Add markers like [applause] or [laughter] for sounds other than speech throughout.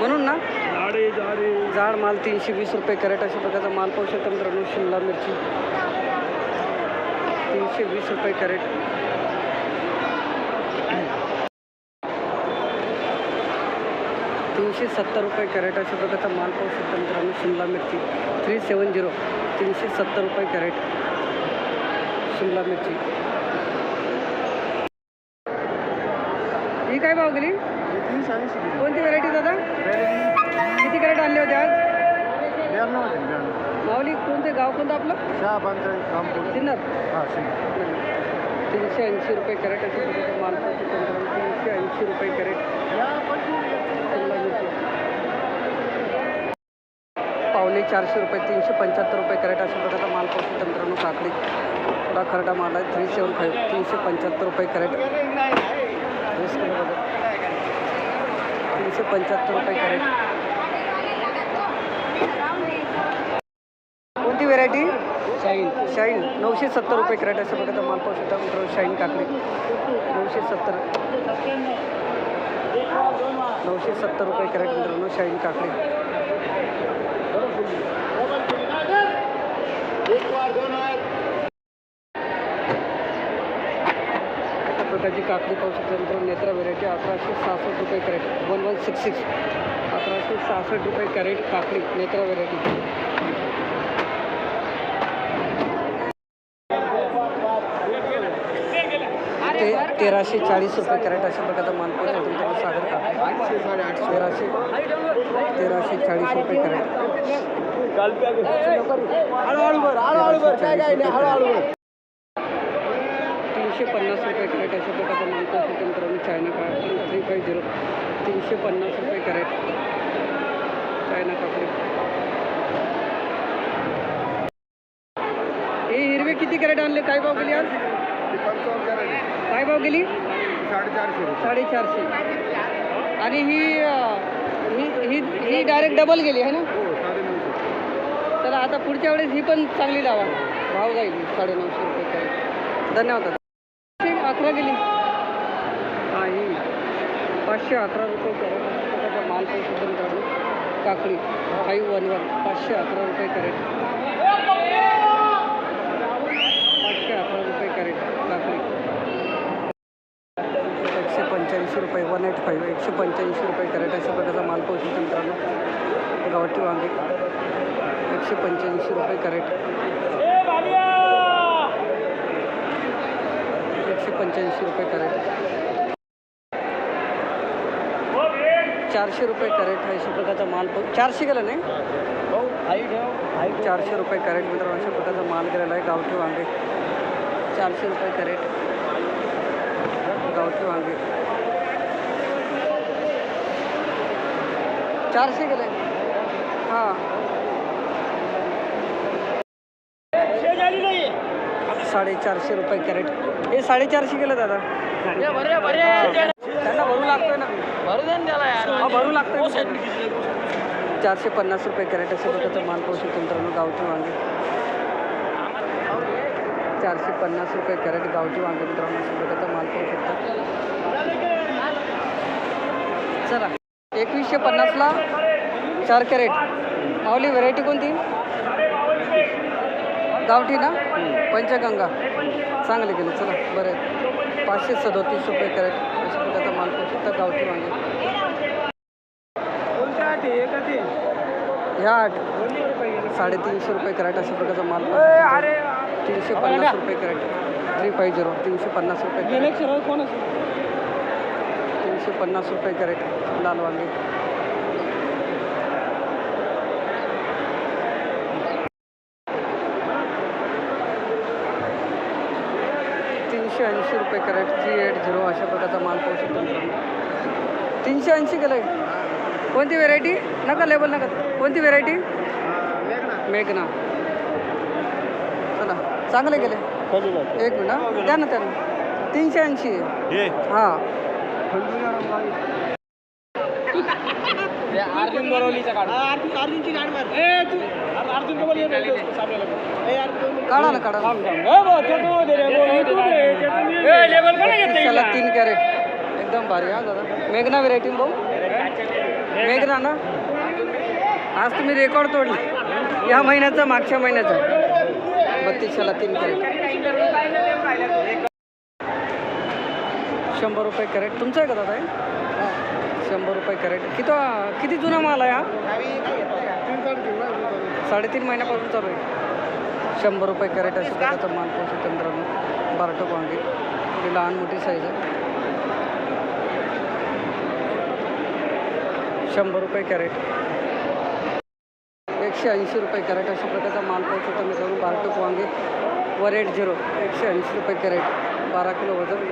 म्हणून ना? जाड माल तीनशे वीस रुपये कॅरेट अशा प्रकारचा माल पाहू शकता मित्रांनो शिमला मिरची. तीनशे वीस रुपये कॅरेट. तीनशे सत्तर रुपये कॅरेट अशा प्रकारचा माल पाहू शकता मित्रांनो शिमला मिरची. Three seven zero. तीनशे सत्तर रुपये कॅरेट. शिमला मिरची. ही काय भाव गेली? कोणती व्हरायटी दादा? किती कॅरेट आणले होते आज? ब्याण्णव ब्याण्णव माऊली कोणते गाव कोणतं आपलं? सहा पंचाळीस रामपूर सिन्नर. हां शिंदे तीनशे ऐंशी रुपये कॅरेट असेल प्रकारचा माल पाहू तीनशे ऐंशी रुपये कॅरेट शिमला पावणे चारशे रुपये तीनशे पंच्याहत्तर रुपये कॅरेट अशा प्रकारचा माल पोहोचतो शकता काकडी थोडा खरडा माल आहे थ्री सेवन फाईव्ह तीनशे पंच्याहत्तर रुपये कॅरेट तीनशे पंच्याहत्तर रुपये कॅरेट. कोणती व्हेरायटी शाईन शाईन नऊशे सत्तर रुपये कॅरेट अशा प्रकारचा माल पाहू शकता मित्रांनो शाईन काकडी. नऊशे सत्तर. नऊशे सत्तर रुपये कॅरेट मित्रांनो शाईन काकडी. प्रकारची काकडी पाहू शकता मित्रांनो. नेत्रा व्हेरायटी अकराशे सहासष्ट रुपये crate one one six six अकराशे सहासष्ट रुपये कॅरेट काकडी. नेत्रा व्हेरायटी तेराशे चाळीस रुपये कॅरेट अशा प्रकारचा माल पाहू शकतो मित्रांनो. सागर काकडी. तेराशे तेराशे चाळीस रुपये कॅरेट तीनशे पन्नास रुपये कॅरेट अशा प्रकारचा माल पाहू मित्रांनो चायना का थ्री फाय झिरो. तीनशे पन्नास रुपये कॅरेट. चायना काकडी हे हिरवे किती कॅरेट आणले? काय भाव गेली आज? काय भाव गेली? साडेचारशे. साडेचारशे आणि ही ही ही डायरेक्ट डबल गेली आहे ना? चला आता पुढच्या वेळेस ही पण चांगली लावा. भाव जाईल साडे साडेनऊशे रुपये कॅरेट. धन्यवाद दादा. अकरा गेली. नाही. पाचशे अकरा रुपये कॅरेट माल पैसे काढू. काकडी फाईव्ह वन वन. पाचशे अकरा रुपये कॅरेट. पाचशे अकरा रुपये कॅरेट काकडी. एकशे पंच्याऐंशी रुपये वन एट फाईव्ह एकशे पंच्याऐंशी रुपये कॅरेट अशा प्रकारचा माल पोहोचतो मित्रांनो. गावठी वांगे. एकशे पंच्याऐंशी रुपये कॅरेट एकशे पंच्याऐंशी रुपये कॅरेट. चारशे रुपये कॅरेट हा अशा प्रकारचा माल चारशे गेला नाही? चारशे रुपये कॅरेट मित्रांनो अशा प्रकारचा माल गेलेला आहे गावठी वांगे. चारशे रुपये कॅरेट. गावठी वांगे. चारशे गेले. हां. साडेचारशे रुपये कॅरेट. हे साडेचारशे गेलं दादा. त्यांना भरू लागतोय ना. हा, भरू लागतोय चारशे पन्नास रुपये कॅरेट अशा प्रकारचा माल पाहू शकतो मित्रांनो गावठी वांगे. चारशे पन्नास रुपये कॅरेट गावठी वांगे मित्रांनो अशा प्रकारचा माल पाहू शकता. चला एकवीसशे पन्नासला चार कॅरेट. माऊली व्हेरायटी कोणती? गावठी ना? पंचगंगा. चांगले गेले चला बरं. आहे. पाचशे सदोतीस रुपये कॅरेट अशा प्रकारचा माल पाहू शकता गावठी वांगे ह्या आठ. साडेतीनशे रुपये कॅरेट अशा प्रकारचा माल. तीनशे पन्नास रुपये कॅरेट. थ्री फाईव्ह झिरो तीनशे पन्नास रुपये तीनशे पन्नास रुपये कॅरेट लाल वांगे. तीनशे ऐंशी रुपये कॅरेट थ्री एट झिरो अशा प्रकारचा माल पाहू शकतो तीनशे ऐंशी गेलं आहे. कोणती व्हेरायटी नका लेबल नका. कोणती व्हेरायटी मेघना. चला चांगले गेले एक मिनिट हा. द्या ना त्यांना तीनशे ऐंशी. हां. काढा ना काढा त्याला तीन हा दादा मेघना व्हेरायटी भाऊ मेघना ना? आज तुम्ही रेकॉर्ड तोडले. या महिन्याचा मागच्या महिन्याचा. बत्तीसशेला तीन कॅरेट शंभर रुपये कॅरेट तुमचं आहे का दादा शंभर रुपये कॅरेट किती किती जुना माल आहे हा? साडेतीन महिन्यापासून चालू आहे. शंभर रुपये कॅरेट असेल प्रकारचा माल पोहोचतो तंत्रानं बारटो वांगे लहान मोठी साईज आहे. शंभर रुपये कॅरेट. एकशे ऐंशी रुपये कॅरेट अशा प्रकारचा माल पोहोचतो. मित्रांनो बारटोक वांगे वन एट झिरो एकशे ऐंशी रुपये कॅरेट बारा किलो वजन.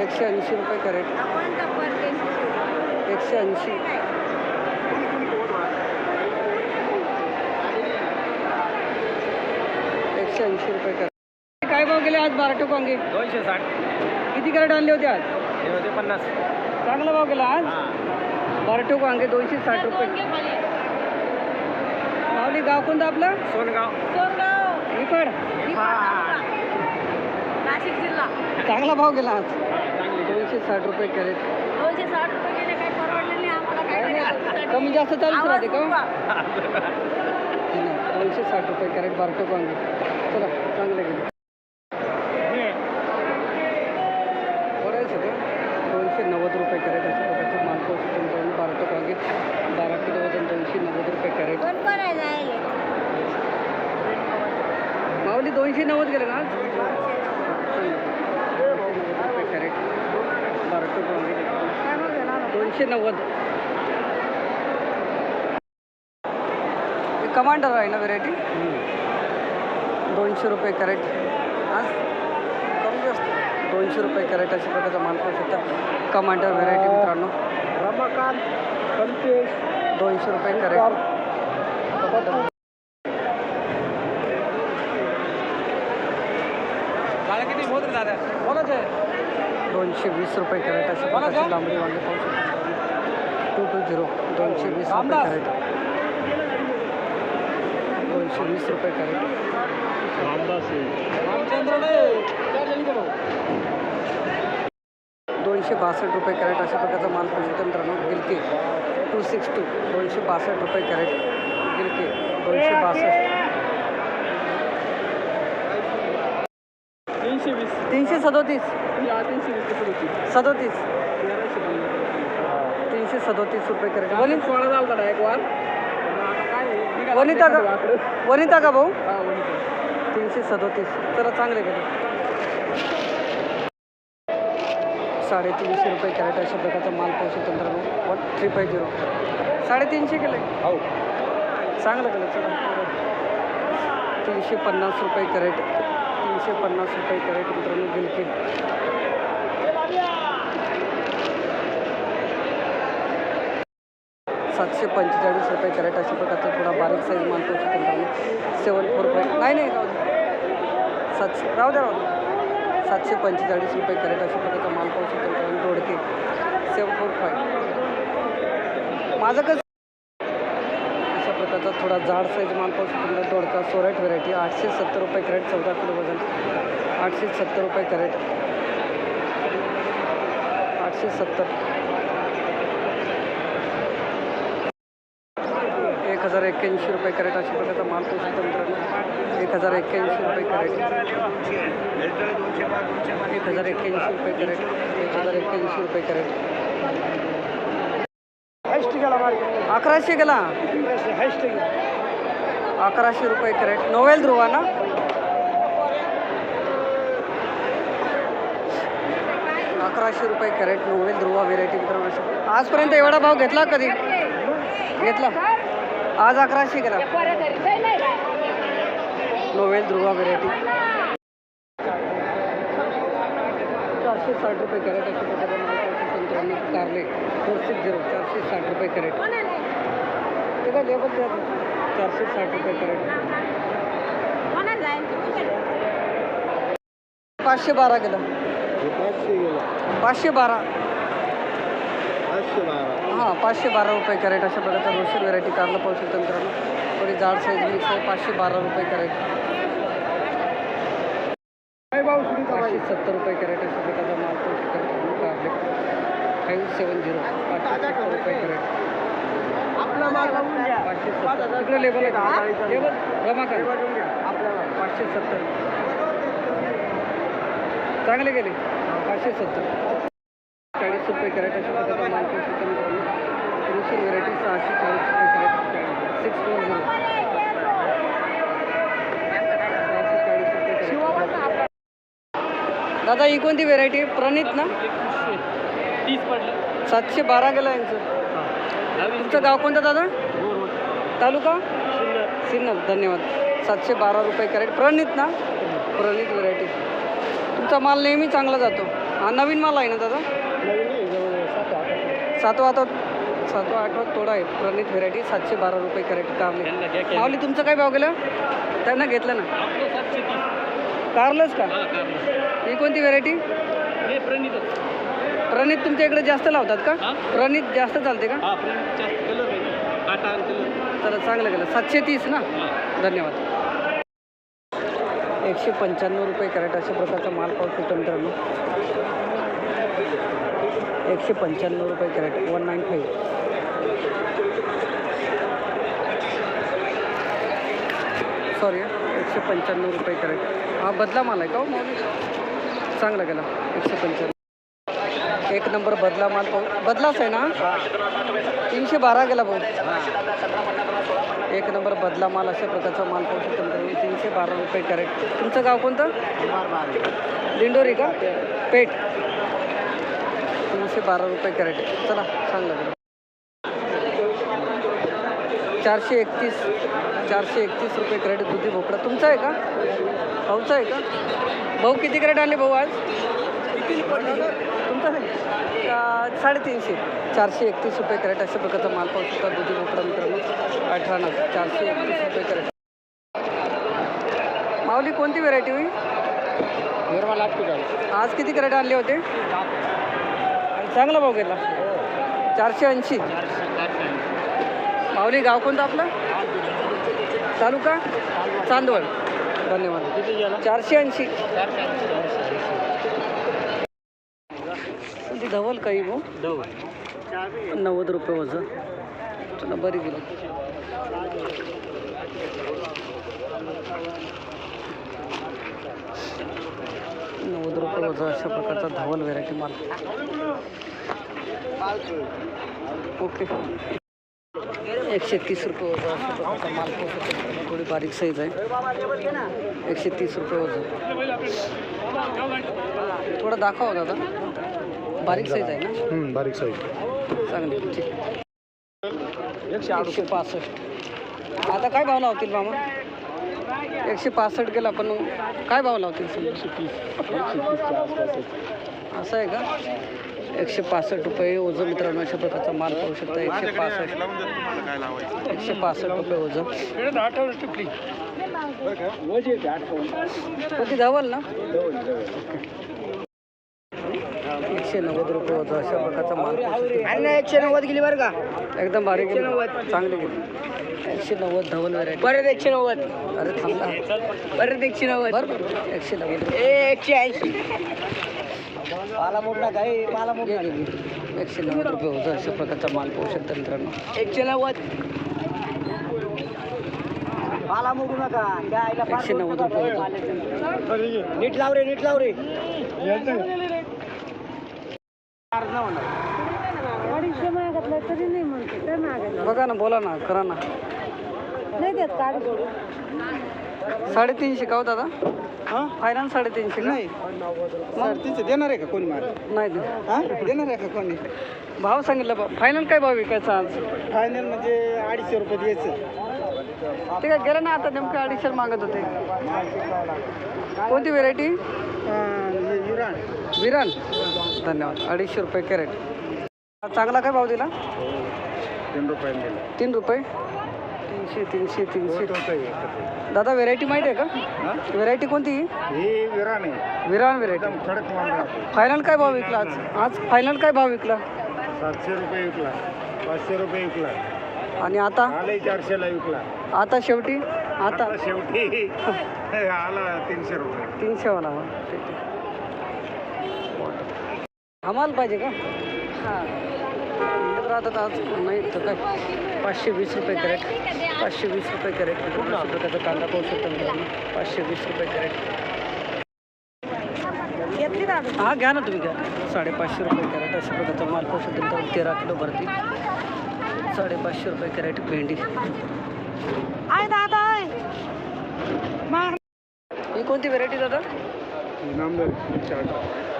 एकशे ऐंशी रुपये कॅरेट. एकशे ऐंशी. एकशे ऐंशी रुपये कॅरेट. काय भाव गेले आज बारटोक वांगे? दोनशे साठ. किती कॅरेट आणले होते आज? हे होते पन्नास. चांगला भाव गेला आज? बारटोक वांगे दोनशे साठ रुपये. माऊली गाव कोणतं आपलं? सोनगाव. निफाड. नाशिक जिल्हा. चांगला भाव गेला आज. दोनशे साठ रुपये कॅरेट दोनशे साठ रुपये गेले काही परवडले नाही आम्हाला कमी जास्त चालूच राहते का? दोनशे साठ रुपये कॅरेट बारटोक वांगे. चला चांगले गेले बरं आहे सगळं दोनशे नव्वद रुपये कॅरेट अशा प्रकारचे माल पोहोचतो मित्रांनो बारटोक वांगे बारा किलो वजन दोनशे नव्वद रुपये कॅरेट कोण कोण आहे जायले? माऊली दोनशे नव्वद गेले ना कॅरेट दोनशे नव्वद. कमांडर आहे ना व्हेरायटी दोनशे रुपये कॅरेट आज? कमी जास्त. दोनशे रुपये कॅरेट अशा प्रकारचा माल पाहू शकता. कमांडर व्हेरायटी मित्रांनो. रमाकांत कल्पेश. दोनशे रुपये कॅरेट दोनशे वीस रुपये कॅरेट अशा प्रकारची लांबडी वांगे पाहू शकता. टू टू झिरो दोनशे वीस रुपये कॅरेट. दोनशे वीस रुपये कॅरेट. रामचंद्र दोनशे बासष्ट रुपये कॅरेट अशा प्रकारचा माल पाहू शकतो मित्रांनो. गिलके. टू सिक्स टू दोनशे बासष्ट रुपये कॅरेट. गिलके दोनशे बासष्ट. तीनशे सदोतीस. सदोतीस. तीनशे सदोतीस रुपये कॅरेट वनित सोळा झाला एक वार? वनिता का वनिता का भाऊ? तीनशे सदोतीस. जरा चांगले गेले साडेतीनशे रुपये कॅरेट अशा प्रकारचा माल पाहू तंत्र वन थ्री फाय झिरो साडेतीनशे केले हो. चांगलं केलं चला तीनशे पन्नास रुपये कॅरेट. तीनशे पन्नास रुपये कॅरेट मित्रांनो गिलके. सातशे पंचेचाळीस रुपये कॅरेट अशा प्रकारचा थोडा बारीक साईज माल मित्रांनो. सेवन फोर फाय नाही नाही राहू द्या सातशे राहू द्या राहू द्या सातशे पंचेचाळीस रुपये कॅरेट अशा प्रकारचा माल पाहू शकतो मित्रांनो दोडके. सेवन फोर फाय माझं कसं त्याचा थोडा जाड साईज माल पाहू शकतो. मित्रांनो दोडका व्हरायटी आठशे सत्तर रुपये कॅरेट चौदा किलो वजन. आठशे सत्तर रुपये कॅरेट आठशे सत्तर. एक हजार एक्क्याऐंशी रुपये कॅरेट अशा प्रकारचा माल पाहू शकतो मित्रांनो. एक हजार एक्क्याऐंशी रुपये कॅरेट एक हजार एक्क्याऐंशी रुपये कॅरेट एक हजार एक्क्याऐंशी रुपये कॅरेट अकराशे गेला. अकराशे रुपये कॅरेट. नोवेल ध्रुवा ना? अकराशे रुपये कॅरेट नोवेल ध्रुवा व्हेरायटी मित्रांनो आजपर्यंत एवढा भाव घेतला कधी? घेतला. आज अकराशे गेला. नोवेल ध्रुवा व्हेरायटी चारशे साठ रुपये कॅरेट अशा प्रकारे कारले फोर सिक्स झिरो. चारशे साठ रुपये कॅरेट. काय लेबल. चारशे साठ रुपये कॅरेट कोणाला जायचं? पाचशे बारा गेलं. पाचशे गेला. पाचशे बारा. हां पाचशे बारा रुपये कॅरेट अशा प्रकारचा रोशन व्हेरायटी कारला पाहू शकतो मित्रांनो. थोडी जाड साईज मिक्स आहे पाचशे बारा रुपये कॅरेट काय भाव सुरू पाचशे सत्तर रुपये कॅरेट अशा प्रकारचा माल पाहू शकता फाईव्ह सेवन झिरो पाचशे रुपये कॅरेट आपला माल बघून घ्या पाचशे सत्तर इकडे लेबल आहे? लेबल रमाकांत पाचशे सत्तर. चांगले गेले. पाचशे सत्तर. चाळीस रुपये कॅरेट अशा प्रकारचा माल पाहू शकता मित्रांनो व्हेरायटी सहाशे चाळीस रुपये कॅरेट सिक्स फोर झिरो सहाशे चाळीस रुपये दादा ही कोणती व्हेरायटी प्रणित ना? तीस पडलं. सातशे बारा गेला यांचं. तुमचं गाव कोणतं दादा? तालुका? सिन्नर. धन्यवाद. सातशे बारा रुपये कॅरेट. प्रणित ना? प्रणित व्हेरायटी. तुमचा माल नेहमी चांगला जातो. हा नवीन माल आहे ना दादा? सातवा आता सातवा आठवा तोडा आहे. प्रणित व्हेरायटी सातशे बारा रुपये कॅरेट. कारले माऊली तुमचं काय भाव गेलं? त्यांना घेतलं ना? कारलंच का? ही कोणती व्हेरायटी? प्रणित तुमच्या इकडे जास्त लावतात का? प्रणित जास्त चालते का? तर चांगलं गेलं सातशे तीस ना? धन्यवाद. एकशे पंच्याण्णव रुपये कॅरेट अशा प्रकारचा माल पाहू शकतो मित्रांनो. एकशे पंच्याण्णव रुपये crate one nine five. Sorry एकशे पंच्याण्णव रुपये कॅरेट. हा बदला माल आहे का हो माऊली? चांगला गेला एकशे पंच्याण्णव. एक नंबर बदला माल पाहू बदलाच आहे ना? तीनशे बारा गेला भाऊ. एक नंबर बदला माल अशा प्रकारचा माल पाहू शकतो तीनशे बारा रुपये कॅरेट. तुमचं गाव कोणतं? दिंडोरी का? पेठ. तीनशे बारा रुपये कॅरेट. चला चांगलं चारशे एकतीस. चारशे एकतीस रुपये कॅरेट दुधी भोपळा. तुमचा आहे का? भाऊचा आहे का? भाऊ किती कॅरेट आणले भाऊ आज? साडेतीनशे. चारशे एकतीस रुपये कॅरेट अशा प्रकारचा माल पाहू शकता दुधी भोपळा मित्रांनो. अठरा नग चारशे एकतीस रुपये कॅरेट. माऊली कोणती व्हेरायटी होई? आज किती कॅरेट आणले होते? आणि चांगला भाव गेला. चारशे ऐंशी. माऊली गाव कोणतं आपलं? तालुका? चांदवड. धन्यवाद. चारशे ऐंशी. धवल काही भाऊ नव्वद रुपये वजन. चला बरी गेली. नव्वद रुपये वजन अशा प्रकारचा धवल व्हेरायटी माल. ओके. एकशे तीस रुपये वजन अशा प्रकारचा माल. थोडी बारीक साईज आहे. एकशे तीस रुपये वजन. थोडं दाखवा दादा. बारीक साईज आहे ना? बारीक साईज चांगली ठीक एकशे पासष्ट. आता काय भाव लावतील मामा? एकशे पासष्ट गेला पण काय भाव लावतील असं आहे का? एकशे पासष्ट रुपये ओझं मित्रांनो अशा प्रकारचा माल पाहू शकता. एकशे पासष्ट. एकशे पासष्ट रुपये ओझं. किती धावल ना? एकशे नव्वद रुपये होतं अशा प्रकारचा माल. एकशे नव्वद गेली बरं का? एकदम बारीक गेली. चांगली गेली. एकशे नव्वद धवल व्हरायटी परत एकशे नव्वद. अरे थांबला परत एकशे नव्वद. बरं एकशे नव्वद. ए एकशे ऐंशी. मला मोठा काय ये, ये. एकशे नव्वद रुपये होतं अशा प्रकारचा माल पाहू शकता मित्रांनो एकशे नव्वद. मला मोडू नका. त्या आईला फार एकशे नव्वद रुपये नीट लाव रे नीट लाव रे. अडीचशे मागतलं तरी नाही म्हणते काय मागायला बघा ना बोला ना करा ना. नाही देत का? साडेतीनशे का हो दादा? हां? फायनान्स साडेतीनशे का? नाही. तीनशे देणार आहे का कोणी मला? नाही. हा? देणार आहे का कोणी? भाव सांगितला बा फायनल काय भाव विकायचा आज? फायनल म्हणजे अडीचशे रुपये द्यायचं. ते काय गेलं ना आता नेमकं अडीचशे मागत होते. कोणती व्हेरायटी विरान. धन्यवाद. अडीचशे रुपये कॅरेट. चांगला काय भाव दिला? तीन रुपये तीन रुपये? तीनशे तीनशे तीनशे. दादा व्हेरायटी माहिती आहे का? व्हेरायटी कोणती? ही विरान आहे. विरान व्हेरायटी फायनल काय भाव विकला आज? आज फायनल काय भाव विकला? सातशे रुपये विकला. पाचशे रुपये विकला. आणि आता? चारशेला विकला. आता शेवटी? आता? आता शेवटी. [laughs] आला तीनशे रुपये. तीनशे वाला ठीक आहे. हा माल पाहिजे का? हां. राहतात आज नाही तर काय? पाचशे वीस रुपये कॅरेट. पाचशे वीस रुपये कॅरेट. रुपयाचा कांदा पाहू शकतो मित्रांनो. पाचशे वीस रुपये कॅरेट. हा घ्या ना तुम्ही घ्या. साडेपाचशे रुपये कॅरेट. अशा प्रकारचा माल पाहू शकतो मित्रांनो. तेरा किलो भरती. साडेपाचशे रुपये कॅरेट भेंडी. आहे दादा ही कोणती व्हेरायटी दादा? नामदारी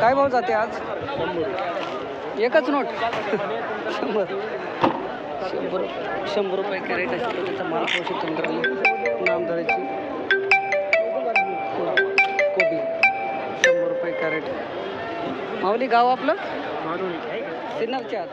काय भाव जाते आज? एकच नोट. शंभर. शंभर शंभर रुपये कॅरेट अशा प्रकारचा माल पाहू शकतो नामदारीची. कोबी. शंभर रुपये कॅरेट. माऊली गाव आपलं? सिन्नरच्या आत.